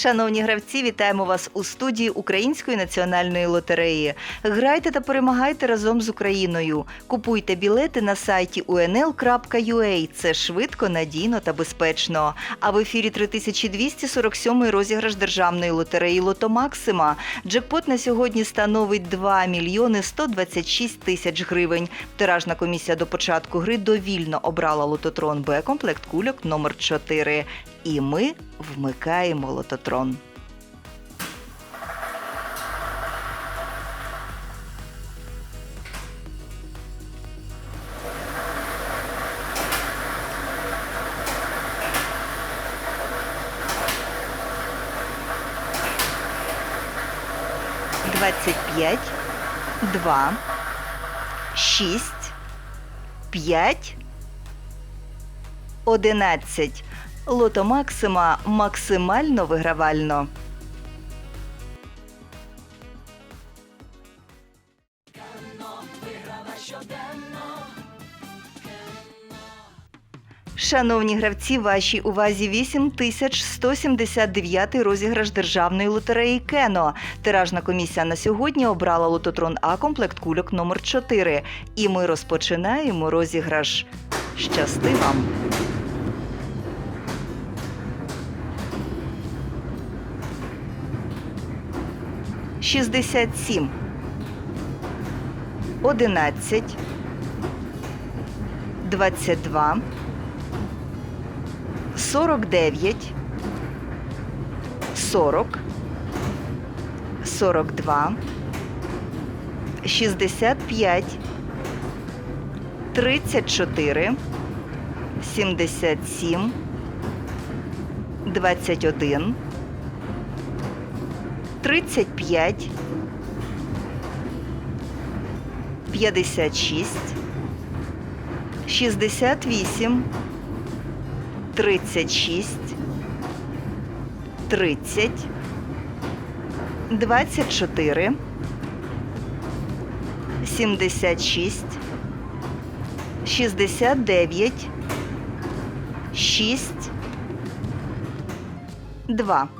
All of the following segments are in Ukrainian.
Шановні гравці, вітаємо вас у студії Української національної лотереї. Грайте та перемагайте разом з Україною. Купуйте білети на сайті unl.ua. Це швидко, надійно та безпечно. А в ефірі 3247 розіграш державної лотереї Лото Максима. Джекпот на сьогодні становить 2 мільйони 126 тисяч гривень. Тиражна комісія до початку гри довільно обрала лототрон Б комплект кульок номер 4. І ми вмикаємо лототрон. Двадцять п'ять, два, шість, п'ять, одинадцять. Лото Максима максимально вигравально. Шановні гравці, вашій увазі 8179 розіграш державної лотереї Кено. Тиражна комісія на сьогодні обрала лототрон А комплект кульок номер 4 І ми розпочинаємо розіграш. Щасти вам! 67, 11, 22, 49, 40, 42, 65, 34, 77, 21, 35, 56, 68, 36, 30, 24, 76, 69, 6, 2.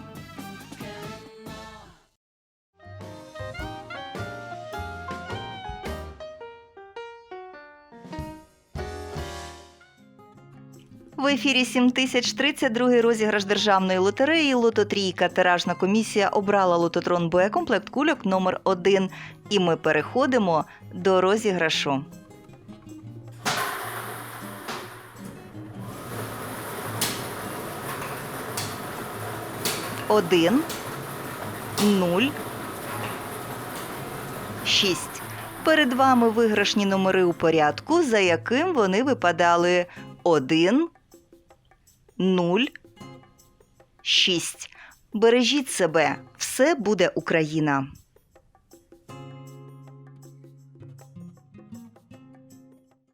В ефірі 7032 розіграш державної лотереї Лототрійка. Тиражна комісія обрала лототрон Б комплект кульок номер 1 І ми переходимо до розіграшу. Один, нуль, шість. Перед вами виграшні номери у порядку, за яким вони випадали 1, 0, 6. Бережіть себе, все буде Україна.